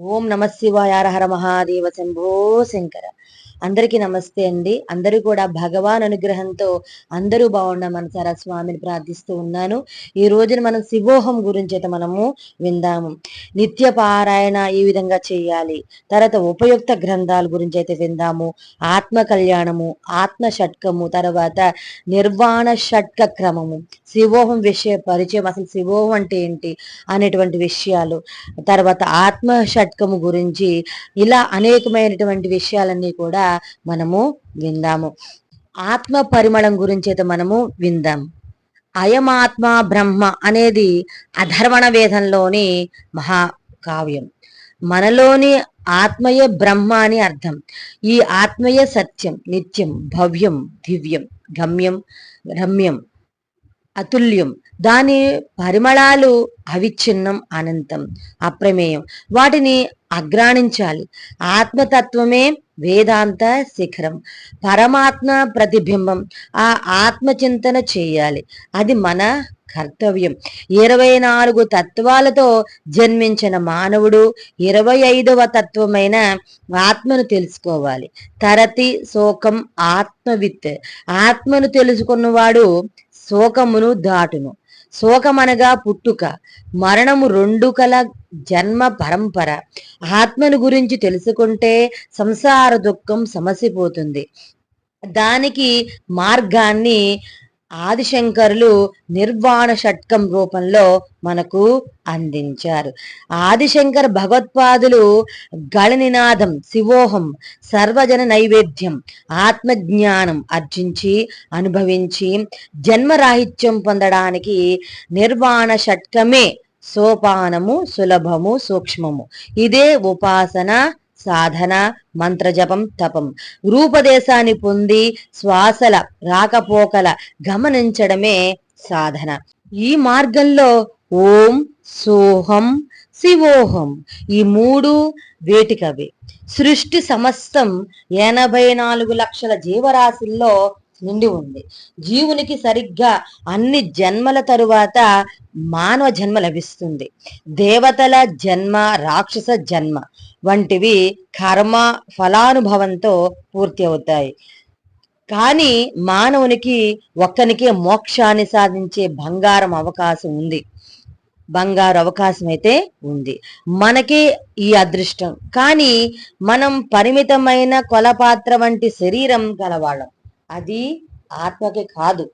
ఓం నమ శివాయ హర మహాదేవ శంభో శంకర. అందరికీ నమస్తే అండి. అందరూ కూడా భగవాన్ అనుగ్రహంతో అందరూ బాగుండాలి మనసారా స్వామిని ప్రార్థిస్తూ ఉన్నాను. ఈ రోజున మనం శివోహం గురించి అయితే మనము విందాము. నిత్య పారాయణ ఈ విధంగా చేయాలి. తర్వాత ఉపయుక్త గ్రంథాల గురించి అయితే విందాము. ఆత్మ కళ్యాణము ఆత్మ షట్కము తర్వాత నిర్వాణ షట్క క్రమము. శివోహం విషయ పరిచయం అసలు శివోహం అంటే ఏంటి అనేటువంటి విషయాలు. తర్వాత ఆత్మ షట్ షట్కము గురించి ఇలా అనేకమైనటువంటి విషయాలన్నీ కూడా మనము విందాము. ఆత్మ పరిమళం గురించి అయితే మనము విందాం. అయమాత్మ బ్రహ్మ అనేది అధర్వణ వేదంలోని మహాకావ్యం. మనలోని ఆత్మయే బ్రహ్మ అని అర్థం. ఈ ఆత్మయే సత్యం నిత్యం భవ్యం దివ్యం గమ్యం రమ్యం అతుల్యం దాని పరిమళాలు అవిచ్ఛిన్నం అనంతం అప్రమేయం. వాటిని అగ్రాణించాలి. ఆత్మతత్వమే వేదాంత శిఖరం. పరమాత్మ ప్రతిబింబం. ఆ ఆత్మచింతన చేయాలి. అది మన కర్తవ్యం. ఇరవై నాలుగు తత్వాలతో జన్మించిన మానవుడు ఇరవై ఐదవ తత్వమైన ఆత్మను తెలుసుకోవాలి. తరతి శోకం ఆత్మవిత్. ఆత్మను తెలుసుకున్నవాడు శోకమును దాటును. శోకమనగా పుట్టుక. మరణము రెండు కల జన్మ పరంపర. ఆత్మను గురించి తెలుసుకుంటే సంసార దుఃఖం సమసిపోతుంది. దానికి మార్గాన్ని ఆదిశంకరులు నిర్వాణ షట్కం రూపంలో మనకు అందించారు. ఆదిశంకర భగవత్పాదులు గళనినాదం శివోహం సర్వజన నైవేద్యం ఆత్మజ్ఞానం అర్జించి అనుభవించి జన్మరాహిత్యం పొందడానికి నిర్వాణ షట్కమే సోపానము సులభము సూక్ష్మము. ఇదే ఉపాసన సాధన మంత్రజపం తపం. రూపదేశాన్ని పొంది శ్వాసల రాకపోకల గమనించడమే సాధన. ఈ మార్గంలో ఓం సోహం శివోహం ఈ మూడు వేటికవి. సృష్టి సమస్తం ఎనభై నాలుగు లక్షల జీవరాశుల్లో నిండి ఉంది. జీవునికి సరిగ్గా అన్ని జన్మల తరువాత మానవ జన్మ లభిస్తుంది. దేవతల జన్మ రాక్షస జన్మ వంటివి కర్మ ఫలానుభవంతో పూర్తి అవుతాయి. కానీ మానవునికి ఒక్కనికే మోక్షాన్ని సాధించే బంగారం అవకాశం ఉంది. బంగారు అవకాశం అయితే ఉంది. మనకే ఈ అదృష్టం. కానీ మనం పరిమితమైన కొలపాత్ర వంటి శరీరం గలవాళ్ళం. అది ఆత్మకి కాదు.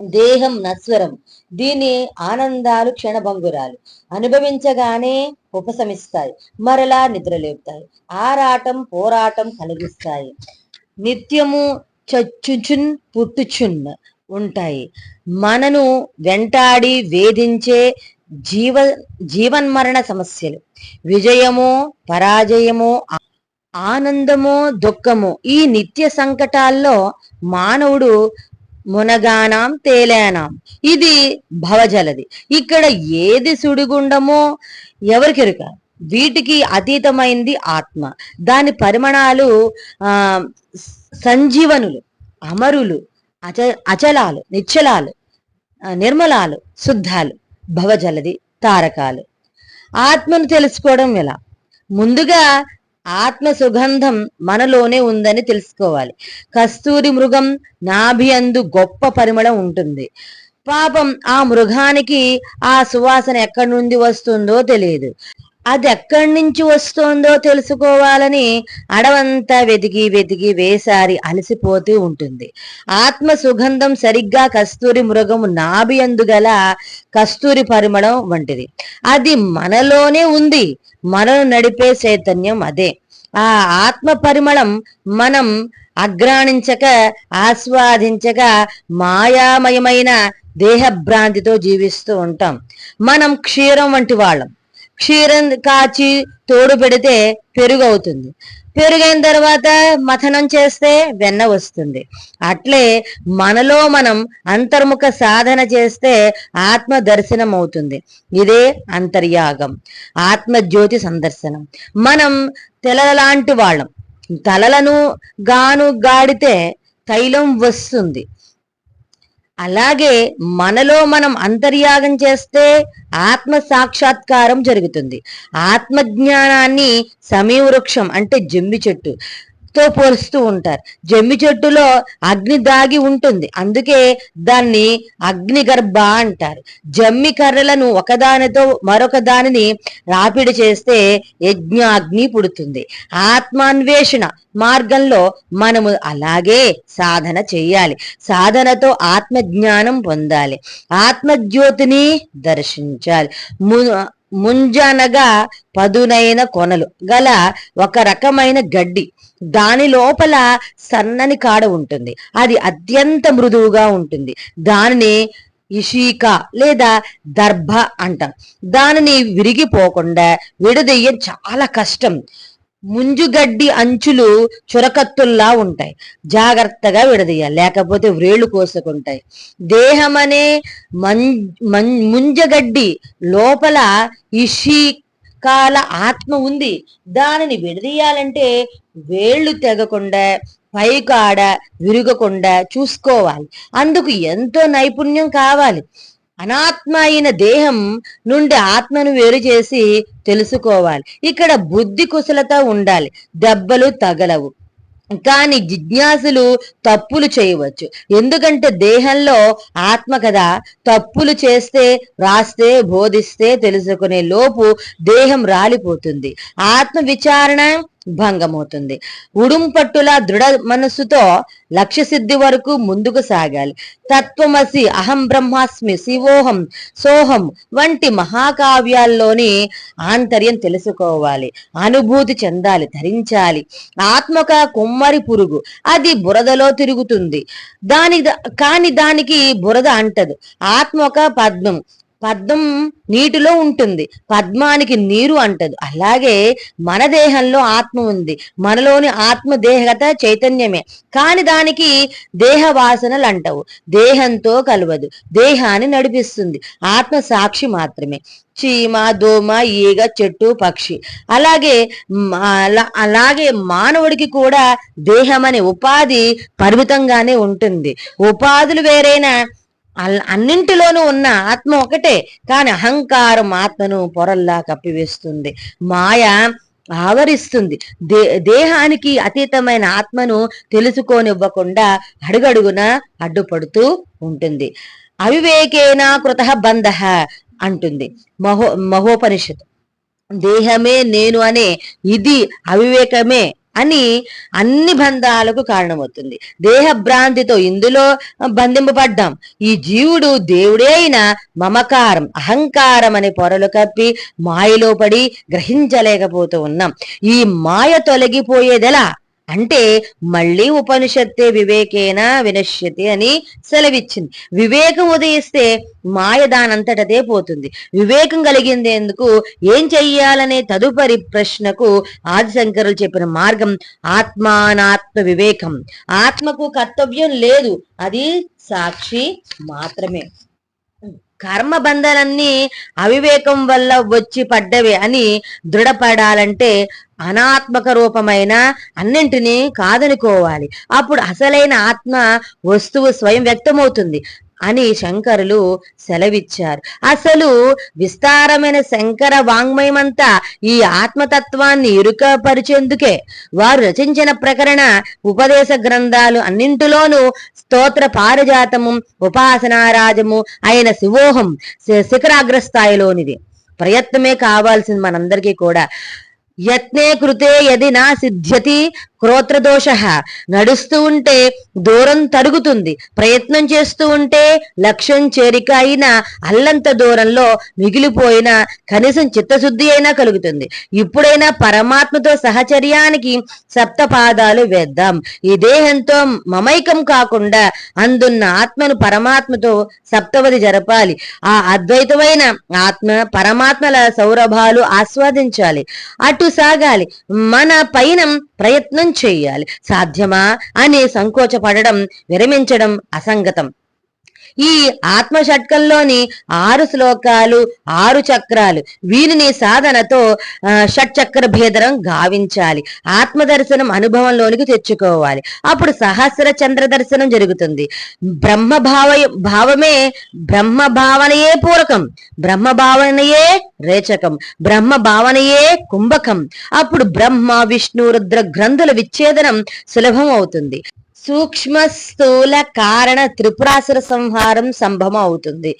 దేహం నశ్వరం. దీని ఆనందాలు క్షణభంగురాలు. అనుభవించగానే ఉపశమిస్తాయి. మరలా నిద్రలేపుతాయి. ఆరాటం పోరాటం కలిగిస్తాయి. నిత్యము చచ్చుచున్ పుట్టుచున్ ఉంటాయి. మనను వెంటాడి వేధించే జీవ జీవన్మరణ సమస్యలు. విజయమో పరాజయమో ఆనందమో దుఃఖము ఈ నిత్య సంకటాల్లో మానవుడు మునగానాం తేలేనాం. ఇది భవజలది. ఇక్కడ ఏది సుడిగుండమో ఎవరికెరుక? వీటికి అతీతమైంది ఆత్మ. దాని పరిమాణాలు ఆ సంజీవనులు అమరులు అచ అచలాలు నిశ్చలాలు నిర్మలాలు శుద్ధాలు భవజలది తారకాలు. ఆత్మను తెలుసుకోవడం ఎలా? ముందుగా ఆత్మ సుగంధం మనలోనే ఉందని తెలుసుకోవాలి. కస్తూరి మృగం నాభి అందు గొప్ప పరిమళం ఉంటుంది. పాపం ఆ మృగానికి ఆ సువాసన ఎక్కడి నుండి వస్తుందో తెలియదు. అది ఎక్కడి నుంచి వస్తుందో తెలుసుకోవాలని అడవంతా వెతికి వెతికి వేసారి అలసిపోతూ ఉంటుంది. ఆత్మ సుగంధం సరిగ్గా కస్తూరి మృగము నాభియందు గల కస్తూరి పరిమళం వంటిది. అది మనలోనే ఉంది. మనను నడిపే చైతన్యం అదే. ఆ ఆత్మ పరిమళం మనం అగ్రాణించక ఆస్వాదించక మాయామయమైన దేహభ్రాంతితో జీవిస్తూ ఉంటాం. మనం క్షీరం వంటి వాళ్ళం. క్షీరం కాచి తోడు పెడితే పెరుగు అవుతుంది పెరుగైన తర్వాత మథనం చేస్తే వెన్న వస్తుంది. అట్లే మనలో మనం అంతర్ముఖ సాధన చేస్తే ఆత్మ దర్శనం అవుతుంది ఇదే అంతర్యాగం ఆత్మ జ్యోతి సందర్శనం. మనం తెలలాంటి వాళ్ళం. తలలను గాను గాడితే తైలం వస్తుంది. అలాగే మనలో మనం అంతర్యాగం చేస్తే ఆత్మ సాక్షాత్కారం జరుగుతుంది. ఆత్మజ్ఞానాన్ని సమీవృక్షం అంటే జమ్మి చెట్టు. తో పోలుస్తూ ఉంటారు. జమ్మి చెట్టులో అగ్ని దాగి ఉంటుంది. అందుకే దాన్ని అగ్నిగర్భ అంటారు. జమ్మి కర్రలను ఒకదానితో మరొక దానిని రాపిడి చేస్తే యజ్ఞాగ్ని పుడుతుంది. ఆత్మాన్వేషణ మార్గంలో మనము అలాగే సాధన చేయాలి. సాధనతో ఆత్మజ్ఞానం పొందాలి. ఆత్మజ్యోతిని దర్శించాలి. ముంజనగా పదునైన కొనలు. గల ఒక రకమైన గడ్డి. దాని లోపల సన్నని కాడ ఉంటుంది. అది అత్యంత మృదువుగా ఉంటుంది. దానిని ఇషీక లేదా దర్భ అంటాం. దానిని విరిగిపోకుండా విడదీయడం చాలా కష్టం. ముంజుగడ్డి అంచులు చురకత్తుల్లా ఉంటాయి. జాగ్రత్తగా విడదీయాలి. లేకపోతే వ్రేళ్ళు కోసుకుంటాయి. దేహం అనే ముంజగడ్డి లోపల ఇషికాల ఆత్మ ఉంది. దానిని విడదీయాలంటే వేళ్ళు తెగకుండా పైకాడ విరగకుండా చూసుకోవాలి. అందుకు ఎంతో నైపుణ్యం కావాలి. అనాత్మ అయిన దేహం నుండి ఆత్మను వేరు చేసి తెలుసుకోవాలి. ఇక్కడ బుద్ధి కుశలత ఉండాలి. దెబ్బలు తగలవు. కానీ జిజ్ఞాసులు తప్పులు చేయవచ్చు. ఎందుకంటే దేహంలో ఆత్మ కదా తప్పులు చేస్తే రాస్తే బోధిస్తే తెలుసుకునే లోపు దేహం రాలిపోతుంది. ఆత్మ విచారణ భంగమవుతుంది. ఉడుంపట్టుల దృఢ మనస్సుతో లక్ష్య సిద్ధి వరకు ముందుకు సాగాలి. తత్వమసి అహం బ్రహ్మాస్మి శివోహం సోహం వంటి మహాకావ్యాల్లోని ఆంతర్యం తెలుసుకోవాలి. అనుభూతి చెందాలి ధరించాలి. ఆత్మక కుమ్మరి పురుగు అది బురదలో తిరుగుతుంది. దాని కాని దానికి బురద అంటదు. ఆత్మక పద్మం పద్మం నీటిలో ఉంటుంది. పద్మానికి నీరు అంటదు. అలాగే మన దేహంలో ఆత్మ ఉంది. మనలోని ఆత్మ దేహగత చైతన్యమే. కాని దానికి దేహ వాసనలు అంటవు. దేహంతో కలవదు. దేహాన్ని నడిపిస్తుంది. ఆత్మ సాక్షి మాత్రమే. చీమ దోమ ఈగ చెట్టు పక్షి. అలాగే అలాగే మానవుడికి కూడా దేహం అనే ఉపాధి పరిమితంగానే ఉంటుంది. ఉపాధులు వేరైనా అన్నింటిలోనూ ఉన్న ఆత్మ ఒకటే. కాని అహంకారం ఆత్మను పొరల్లా కప్పివేస్తుంది. మాయ ఆవరిస్తుంది. దే దేహానికి అతీతమైన ఆత్మను తెలుసుకోనివ్వకుండా అడుగడుగున అడ్డుపడుతూ ఉంటుంది. అవివేకేన కృత బంధ అంటుంది. మహో మహోపనిషత్. దేహమే నేను అనే ఇది అవివేకమే అని అన్ని బంధాలకు కారణమవుతుంది. దేహ భ్రాంతితో ఇందులో బంధింపబడ్డాం. ఈ జీవుడు దేవుడే అయిన మమకారం అహంకారం అనే పొరలు కప్పి మాయలో పడి గ్రహించలేకపోతూ ఉన్నాం. ఈ మాయ తొలగిపోయేదెలా? అంటే మళ్ళీ ఉపనిషత్తే వివేకేన వినశ్యతి అని సెలవిచ్చింది. వివేకం ఉదయిస్తే మాయ దానంతటదే పోతుంది. వివేకం కలిగిందేందుకు ఏం చెయ్యాలనే తదుపరి ప్రశ్నకు ఆదిశంకరులు చెప్పిన మార్గం ఆత్మానాత్మ వివేకం. ఆత్మకు కర్తవ్యం లేదు. అది సాక్షి మాత్రమే. కర్మ బంధనన్నీ అవివేకం వల్ల వచ్చి పడ్డవే అని దృఢపడాలంటే అనాత్మక రూపమైన అన్నింటినీ కాదనుకోవాలి. అప్పుడు అసలైన ఆత్మ వస్తువు స్వయం వ్యక్తమవుతుంది అని శంకరులు సెలవిచ్చారు. అసలు విస్తారమైన శంకర వాంగ్మయమంతా ఈ ఆత్మతత్వాన్ని ఇరుకపరిచేందుకే. వారు రచించిన ప్రకరణ ఉపదేశ గ్రంథాలు అన్నింటిలోనూ స్తోత్ర పారిజాతము ఉపాసనారాజము అయిన శివోహం శిఖరాగ్రస్థాయిలోనిది. ప్రయత్నమే కావాల్సింది మనందరికీ కూడా. యత్నే కృతే యది నా సిద్ధ్యతి క్రోత్రదోష. నడుస్తూ ఉంటే దూరం తరుగుతుంది. ప్రయత్నం చేస్తూ ఉంటే లక్ష్యం చేరిక అయిన అల్లంత దూరంలో మిగిలిపోయిన కనీసం చిత్తశుద్ధి అయినా కలుగుతుంది. ఇప్పుడైనా పరమాత్మతో సహచర్యానికి సప్త పాదాలు వేద్దాం. ఈ దేహంతో మమైకం కాకుండా అందున్న ఆత్మను పరమాత్మతో సప్తవది జరపాలి. ఆ అద్వైతమైన ఆత్మ పరమాత్మల సౌరభాలు ఆస్వాదించాలి. అటు సాగాలి. మన పైన ప్రయత్నం చేయాలి. సాధ్యమా? అని సంకోచపడడం విరమించడం అసంగతం. ఈ ఆత్మ షట్కంలోని ఆరు శ్లోకాలు ఆరు చక్రాలు వీరిని సాధనతో షట్చక్ర భేదనం గావించాలి. ఆత్మ దర్శనం అనుభవంలోనికి తెచ్చుకోవాలి. అప్పుడు సహస్ర చంద్ర దర్శనం జరుగుతుంది. బ్రహ్మ భావ భావమే బ్రహ్మ భావనయే పూరకం. బ్రహ్మ భావనయే రేచకం. బ్రహ్మ భావనయే కుంభకం. అప్పుడు బ్రహ్మ విష్ణు రుద్ర గ్రంథుల విచ్ఛేదనం సులభం అవుతుంది. సూక్ష్మ స్థూల కారణ త్రిపురాసుర సంహారం సంభవం అవుతుంది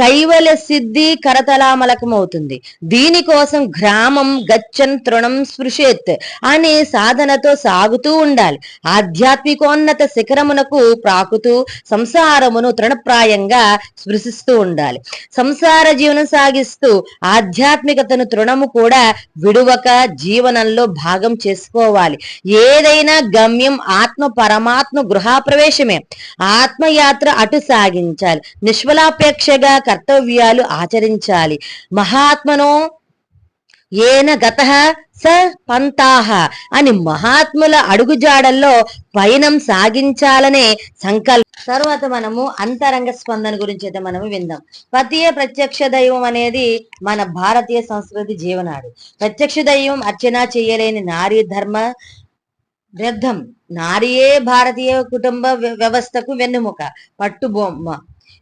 కైవల్య సిద్ధి కరతలామలకం అవుతుంది. దీనికోసం గ్రామం గచ్చన్ తృణం స్పృశేత్ అనే సాధనతో సాగుతూ ఉండాలి. ఆధ్యాత్మికోన్నత శిఖరమునకు ప్రాకుతూ సంసారమును తృణప్రాయంగా స్పృశిస్తూ ఉండాలి. సంసార జీవనం సాగిస్తూ ఆధ్యాత్మికతను తృణము కూడా విడువక జీవనంలో భాగం చేసుకోవాలి. ఏదైనా గమ్యం ఆత్మ పరమాత్మ గృహప్రవేశమే. ఆత్మయాత్ర అటు సాగించాలి. నిష్ఫలాపేక్షగా కర్తవ్యాలు ఆచరించాలి. మహాత్మనో ఏన గత స పంతాహ అని మహాత్ముల అడుగుజాడల్లో పయనం సాగించాలనే సంకల్పం. తర్వాత మనము అంతరంగ స్పందన గురించి అయితే మనము విందాం. పతియే ప్రత్యక్ష దైవం అనేది మన భారతీయ సంస్కృతి జీవనాడు. ప్రత్యక్ష దైవం అర్చన చేయలేని నారీ ధర్మ వ్యర్థం. నారియే భారతీయ కుటుంబ వ్య- వ్యవస్థకు వెన్నుముక పట్టుబొమ్మ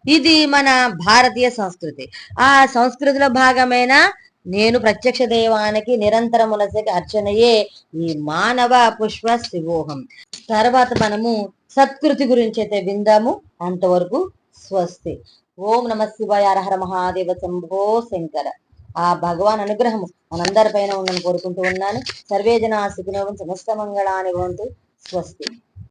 ఇది మన భారతీయ సంస్కృతి. ఆ సంస్కృతిలో భాగమైన నేను ప్రత్యక్ష దైవానికి నిరంతరములసకి అర్చనయే ఈ మానవ పుష్ప శివోహం తర్వాత మనము సత్కృతి గురించి అయితే విందాము. అంతవరకు స్వస్తి. ఓం నమ శివాయ హర హర మహాదేవ శంభో శంకర. ఆ భగవాన్ అనుగ్రహము మనందరిపైన ఉందని కోరుకుంటూ ఉన్నాను. సర్వే జనా సమస్త మంగళాని వంతు స్వస్తి.